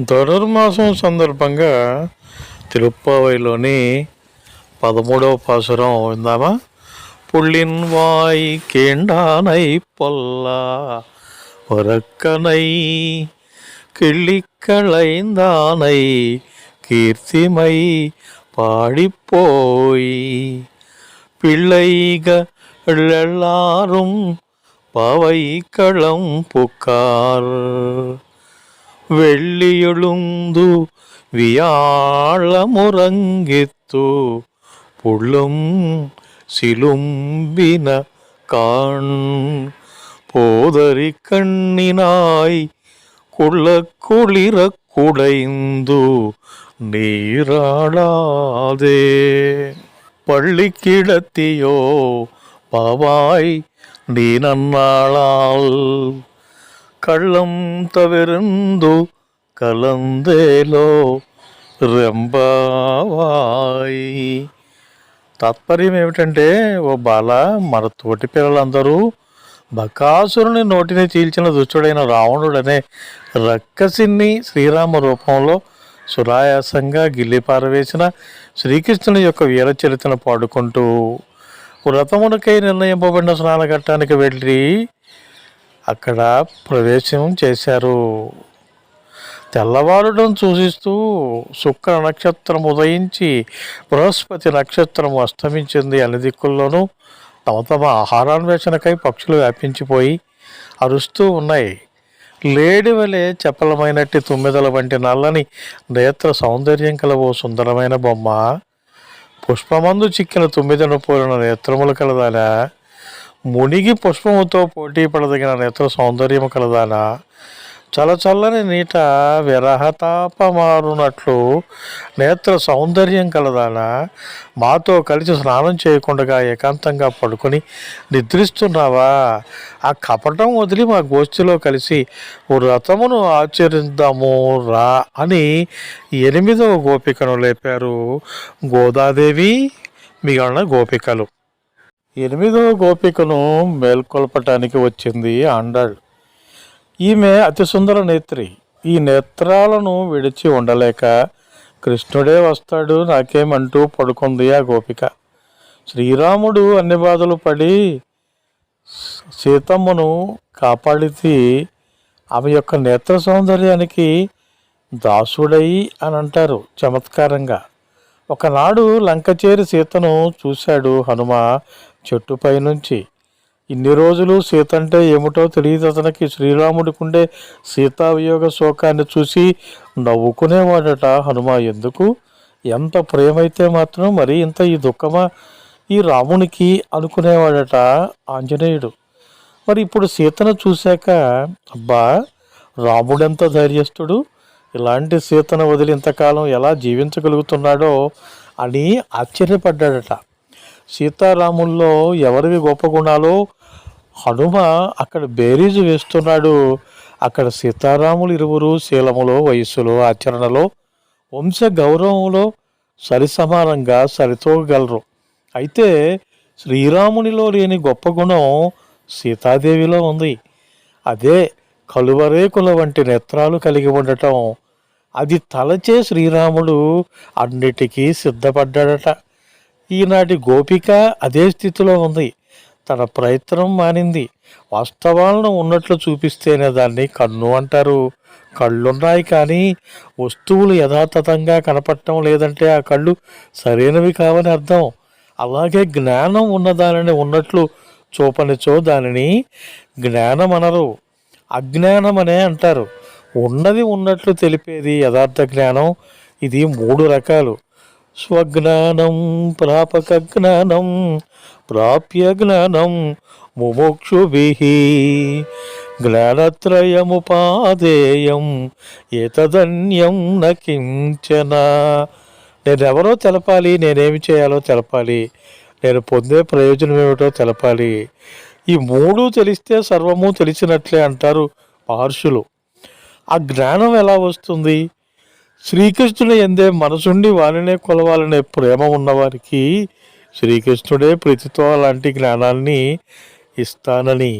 ధనుర్మాసం సందర్భంగా తిరుప్పావైలోని పదమూడవ పాసురం విందామా పుళ్ళిన్ వాయి కేండానై పొల్ల ఒరక్కనై கிள்ளிக்களைந்தானை கீர்த்திமை பாடிப்போய் பிள்ளைகள் எல்லாரும் பவைக்களம் புக்கார் വെള്ളിയൊളുന്തു വിയാളമുറങ്ങിത്തു പുള്ളും സിലുംബിന കാൺ പോതറി കണ്ണിനായി കുള്ളക്കുളിറ കുടൈന്തു നീരാടാതെ പള്ളിക്കിടത്തിയോ പാവായി നീ നന്നാളാൾ కళ్ళం తవిరందు కలందేలో రెంబావాయి తాత్పర్యం ఏమిటంటే ఓ బాల మన తోటి పిల్లలందరూ బకాసురుని నోటిని చీల్చిన దుష్టుడైన రావణుడనే రక్కసిన్ని శ్రీరామ రూపంలో సురాయాసంగా గిల్లిపారవేసిన శ్రీకృష్ణుని యొక్క వీర చరిత్రను పాడుకుంటూ వ్రతమునకై నిర్ణయింపబడిన స్నానఘట్టానికి వెళ్ళి అక్కడ ప్రవేశం చేశారు. తెల్లవారుడం సూచిస్తూ శుక్ర నక్షత్రం ఉదయించి బృహస్పతి నక్షత్రం అస్తమించింది. అన్ని దిక్కుల్లోనూ తమ తమ ఆహారాన్వేషణకై పక్షులు వ్యాపించిపోయి అరుస్తూ ఉన్నాయి. లేడి వలె చపలమైనట్టి తుమ్మెదల వంటి నల్లని నేత్ర సౌందర్యం కల ఓ సుందరమైన బొమ్మ. పుష్పమందు చిక్కిన తుమ్మిదను పోలిన నేత్రములు కలదానా మునిగి పుష్పముతో పోటీ పడదగిన నేత్ర సౌందర్యము కలదానా. చల చల్లని నీట విరహతాపమారునట్లు నేత్ర సౌందర్యం కలదానా. మాతో కలిసి స్నానం చేయకుండా ఏకాంతంగా పడుకొని నిద్రిస్తున్నావా? ఆ కపటం వదిలి మా గోష్ఠిలో కలిసి ఓ రథమును ఆచరిద్దాము రా అని ఎనిమిదవ గోపికను లేపారు గోదాదేవి మిగిలిన గోపికలు. ఎనిమిదవ గోపికను మేల్కొల్పటానికి వచ్చింది ఆండాళ్. ఈమె అతి సుందర నేత్రి. ఈ నేత్రాలను విడిచి ఉండలేక కృష్ణుడే వస్తాడు నాకేమంటూ పడుకుంది ఆ గోపిక. శ్రీరాముడు అన్ని బాధలు పడి సీతమ్మను కాపాడితే ఆమె యొక్క నేత్ర సౌందర్యానికి దాసుడై అని అంటారు చమత్కారంగా. ఒకనాడు లంక చేరి సీతను చూశాడు హనుమ. చెట్టుపై నుంచి ఇన్ని రోజులు సీత అంటే ఏమిటో తెలియదు అతనికి. శ్రీరాముడికుండే సీతావియోగ శోకాన్ని చూసి నవ్వుకునేవాడట హనుమ. ఎందుకు? ఎంత ప్రేమైతే మాత్రం మరి ఇంత ఈ దుఃఖమా? ఈ రామునికి అనుకునేవాడట ఆంజనేయుడు. మరి ఇప్పుడు సీతను చూశాక అబ్బా రాముడెంత ధైర్యస్తుడు ఇలాంటి సీతను వదిలి ఇంతకాలం ఎలా జీవించగలుగుతున్నాడో అని ఆశ్చర్యపడ్డాడట. సీతారాముల్లో ఎవరివి గొప్ప గుణాలు? హనుమ అక్కడ బేరీజు వేస్తున్నాడు. అక్కడ సీతారాములు ఇరువురు శీలములో వయస్సులో ఆచరణలో వంశ గౌరవంలో సరిసమానంగా సరితూగలరు. అయితే శ్రీరామునిలో లేని గొప్ప గుణం సీతాదేవిలో ఉంది. అదే కలువరేకుల వంటి నేత్రాలు కలిగి ఉండటం. అది తలచే శ్రీరాముడు అన్నిటికీ సిద్ధపడ్డాడట. ఈనాటి గోపిక అదే స్థితిలో ఉంది. తన ప్రయత్నం మానింది. వాస్తవాలను ఉన్నట్లు చూపిస్తేనే దాన్ని కన్ను అంటారు. కళ్ళున్నాయి కానీ వస్తువులు యథాతథంగా కనపడటం లేదంటే ఆ కళ్ళు సరైనవి కావని అర్థం. అలాగే జ్ఞానం ఉన్నదానిని ఉన్నట్లు చూపనిచో దానిని జ్ఞానం అనరు అజ్ఞానం అనే అంటారు. ఉన్నది ఉన్నట్లు తెలిపేది యథార్థ జ్ఞానం. ఇది మూడు రకాలు. స్వజ్ఞానం ప్రాపక జ్ఞానం ప్రాప్య జ్ఞానం ముముక్షుభి జ్ఞానత్రయముపాదేయం ఏతదన్యం నకించన నేనెవరో తెలపాలి నేనేమి చేయాలో తెలపాలి నేను పొందే ప్రయోజనం ఏమిటో తెలపాలి. ఈ మూడు తెలిస్తే సర్వము తెలిసినట్లే అంటారు మహర్షులు. ఆ జ్ఞానం ఎలా వస్తుంది? శ్రీకృష్ణుని ఎందే మనసుండి వారినే కొలవాలనే ప్రేమ ఉన్నవారికి శ్రీకృష్ణుడే ప్రీతితో అలాంటి జ్ఞానాన్ని ఇస్తానని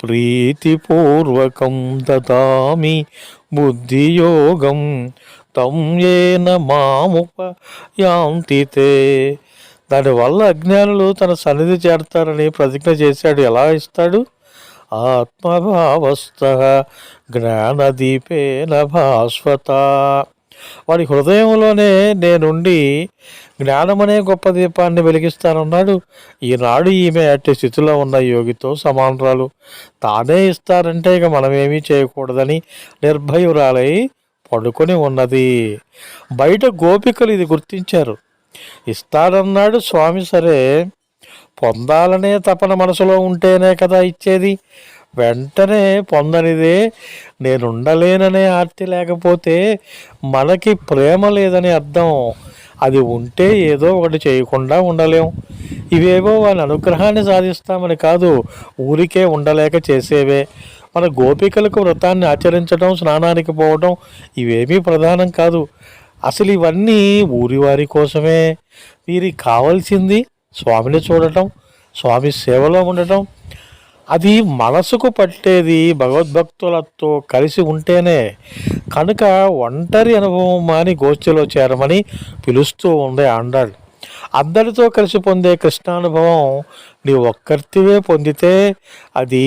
ప్రీతిపూర్వకం దదామి బుద్ధియోగం తం ఏన మాముపయాంతి తే దానివల్ల అజ్ఞానులు తన సన్నిధి చేరతారని ప్రతిజ్ఞ చేశాడు. ఎలా ఇస్తాడు? ఆత్మభావస్థ జ్ఞానదీపేన భాస్వత. వాడి హృదయంలోనే నేనుండి జ్ఞానమనే గొప్ప దీపాన్ని వెలిగిస్తానన్నాడు. ఈనాడు ఈమె అట్టి స్థితిలో ఉన్న యోగితో సమానరాలు. తానే ఇస్తారంటే ఇక మనమేమీ చేయకూడదని నిర్భయురాలై పడుకొని ఉన్నది. బయట గోపికలు ఇది గుర్తించారు. ఇస్తారన్నాడు స్వామి సరే. పొందాలనే తపన మనసులో ఉంటేనే కదా ఇచ్చేది. వెంటనే పొందనిదే నేనుండలేననే ఆర్తి లేకపోతే మనకి ప్రేమ లేదని అర్థం. అది ఉంటే ఏదో ఒకటి చేయకుండా ఉండలేం. ఇవేవో వాళ్ళ అనుగ్రహాన్ని సాధిస్తామని కాదు ఊరికే ఉండలేక చేసేవే. మన గోపికలకు వ్రతాన్ని ఆచరించడం స్నానానికి పోవడం ఇవేమీ ప్రధానం కాదు. అసలు ఇవన్నీ ఊరివారి కోసమే. వీరికి కావాల్సింది స్వామిని చూడటం స్వామి సేవలో ఉండటం. అది మనసుకు పట్టేది భగవద్భక్తులతో కలిసి ఉంటేనే. కనుక ఒంటరి అనుభవం అని గోష్ఠిలో చేరమని పిలుస్తూ ఉండే ఆండాళ్ళు అందరితో కలిసి పొందే కృష్ణానుభవం నీ ఒక్కరితివే పొందితే అది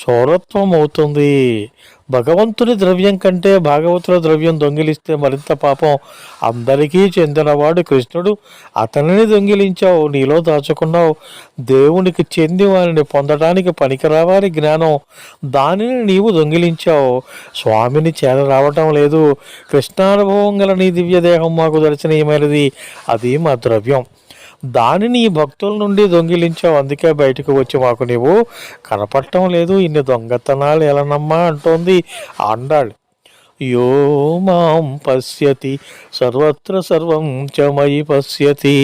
చోరత్వం అవుతుంది భగవంతుని ద్రవ్యం కంటే భాగవతుల ద్రవ్యం దొంగిలిస్తే మరింత పాపం. అందరికీ చెందినవాడు కృష్ణుడు. అతనిని దొంగిలించావు నీలో దాచుకున్నావు. దేవునికి చెంది వారిని పొందడానికి పనికిరావాలి జ్ఞానం. దానిని నీవు దొంగిలించావు. స్వామిని చేర రావటం లేదు. కృష్ణానుభవం గల నీ దివ్య దేహం మాకు దర్శనీయమైనది. అది మా ద్రవ్యం. దానిని ఈ భక్తుల నుండి దొంగిలించావు అందుకే బయటకు వచ్చి మాకు నీవు కనపడటం లేదు. ఇన్ని దొంగతనాలు ఎలానమ్మా అంటోంది ఆండాళ్ళు యో మాం పశ్యతి సర్వత్ర సర్వం చ మయి పశ్యతి.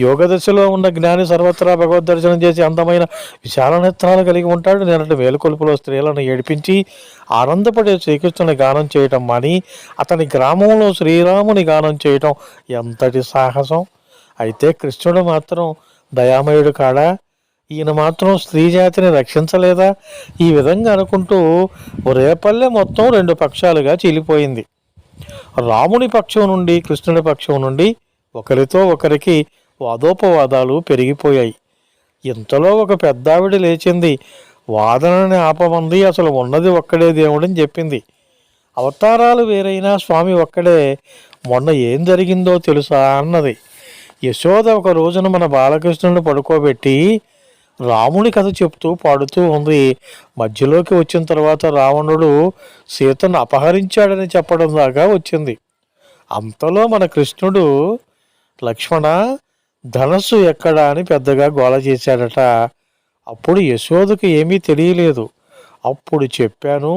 యోగ దశలో ఉన్న జ్ఞాని సర్వత్రా భగవద్ దర్శనం చేసి అందమైన విశాల నేత్రాలు కలిగి ఉంటాడు. నేనటి వేలుకొలుపులో స్త్రీలను ఏడిపించి ఆనందపడే శ్రీకృష్ణుని గానం చేయటం మాని అతని గ్రామంలో శ్రీరాముని గానం చేయటం ఎంతటి సాహసం? అయితే కృష్ణుడు మాత్రం దయామయుడు కాడా? ఈయన మాత్రం స్త్రీ జాతిని రక్షించలేదా? ఈ విధంగా అనుకుంటూ రేపల్లె మొత్తం రెండు పక్షాలుగా చీలిపోయింది. రాముని పక్షం నుండి కృష్ణుడి పక్షం నుండి ఒకరితో ఒకరికి వాదోపవాదాలు పెరిగిపోయాయి. ఇంతలో ఒక పెద్దావిడ లేచింది. వాదనని ఆపమంది అసలు ఉన్నది ఒక్కడే దేవుడని చెప్పింది. అవతారాలు వేరైనా స్వామి ఒక్కడే. మొన్న ఏం జరిగిందో తెలుసా అన్నది. యశోద ఒక రోజున మన బాలకృష్ణుని పడుకోబెట్టి రాముని కథ చెప్తూ పాడుతూ ఉంది. మధ్యలోకి వచ్చిన తర్వాత రావణుడు సీతను అపహరించాడని చెప్పడం దాకా వచ్చింది. అంతలో మన కృష్ణుడు లక్ష్మణ ధనస్సు ఎక్కడా? అని పెద్దగా గోల చేశాడట. అప్పుడు యశోదకు ఏమీ తెలియలేదు. అప్పుడు చెప్పాను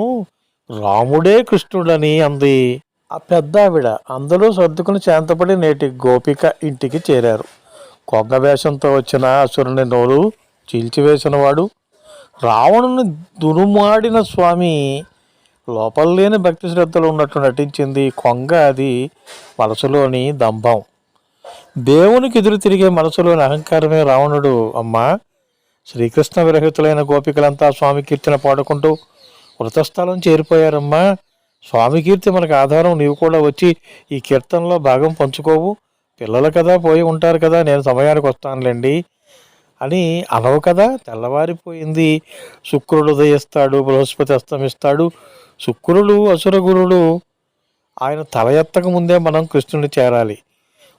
రాముడే కృష్ణుడని అంది. ఆ పెద్ద ఆవిడ అందరూ సర్దుకుని శాంతపడి నేటి గోపిక ఇంటికి చేరారు. కొంగ వేషంతో వచ్చిన అసురుని నోరు చీల్చివేసినవాడు రావణుని దురుమాడిన స్వామి లోపల లేని భక్తి శ్రద్ధలు ఉన్నట్టు నటించింది కొంగ అది మనసులోని దంభం. దేవునికి ఎదురు తిరిగే మనసులోని అహంకారమే రావణుడు అమ్మా. శ్రీకృష్ణ విరహితులైన గోపికలంతా స్వామి కీర్తన పాడుకుంటూ వృతస్థలం చేరిపోయారమ్మా. స్వామి కీర్తి మనకు ఆధారం. నీవు కూడా వచ్చి ఈ కీర్తనలో భాగం పంచుకోవు. పిల్లలు కదా పోయి ఉంటారు కదా నేను సమయానికి వస్తానులేండి అని అనవు కదా తెల్లవారిపోయింది. శుక్రుడు ఉదయిస్తాడు బృహస్పతి అస్తమిస్తాడు. శుక్రుడు అసురగురుడు ఆయన తల ఎత్తక ముందే మనం కృష్ణుని చేరాలి.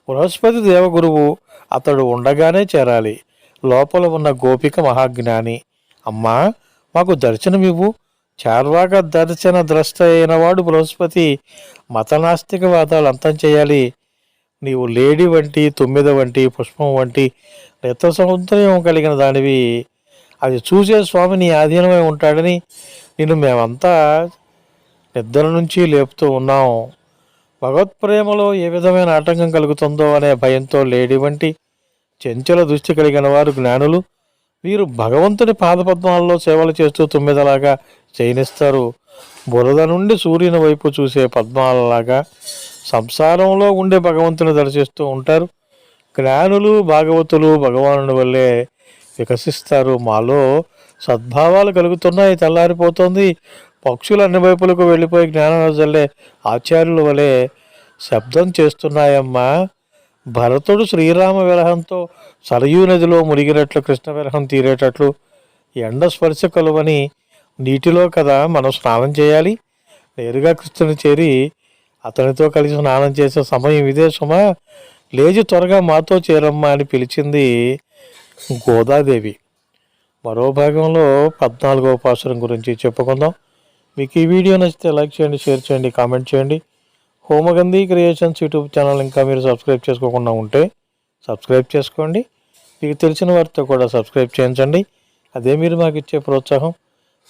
బృహస్పతి దేవగురువు అతడు ఉండగానే చేరాలి. లోపల ఉన్న గోపిక మహాజ్ఞాని అమ్మా మాకు దర్శనమివ్వు. చార్వాక దర్శన ద్రష్ట అయిన వాడు బృహస్పతి మతనాస్తికవాదాలు అంతం చేయాలి. నీవు లేడి వంటి తొమ్మిద వంటి పుష్పం వంటి నిత్య సౌందర్యం కలిగిన దానివి. అది చూసే స్వామి నీ ఆధీనమై ఉంటాడని నిన్ను మేమంతా నిద్ర నుంచి లేపుతూ ఉన్నాం. భగవత్ప్రేమలో ఏ విధమైన ఆటంకం కలుగుతుందో అనే భయంతో లేడి వంటి చెంచల దృష్టి కలిగిన వారు జ్ఞానులు. వీరు భగవంతుని పాదపద్మాలలో సేవలు చేస్తూ తుమ్మిదలాగా చేయనిస్తారు. బురద నుండి సూర్యుని వైపు చూసే పద్మాలలాగా సంసారంలో ఉండే భగవంతుని దర్శిస్తూ ఉంటారు. జ్ఞానులు భాగవతులు భగవానుని వల్లే వికసిస్తారు. మాలో సద్భావాలు కలుగుతున్నాయి తెల్లారిపోతుంది. పక్షులు అన్ని వైపులకు వెళ్ళిపోయి జ్ఞానరాజులే ఆచార్యుల వలె శబ్దం చేస్తున్నాయమ్మా. భరతుడు శ్రీరామ విరహంతో సరయూ నదిలో మునిగినట్లు కృష్ణ విరహం తీరేటట్లు ఎండ స్పర్శ కలువని నీటిలో కదా మనం స్నానం చేయాలి. నేరుగా కృష్ణుని చేరి అతనితో కలిసి స్నానం చేసే సమయం ఇదే సుమా. లేచి త్వరగా మాతో చేరమ్మా అని పిలిచింది గోదాదేవి. మరో భాగంలో పద్నాలుగో పాసురం గురించి చెప్పుకుందాం. మీకు ఈ వీడియో నచ్చితే లైక్ చేయండి షేర్ చేయండి కామెంట్ చేయండి. హోమగంధి క్రియేషన్స్ యూట్యూబ్ ఛానల్ ఇంకా మీరు సబ్స్క్రైబ్ చేసుకోకుండా ఉంటే సబ్స్క్రైబ్ చేసుకోండి. మీకు తెలిసిన వారితో కూడా సబ్స్క్రైబ్ చేయించండి. అదే మీరు మాకు ఇచ్చే ప్రోత్సాహం.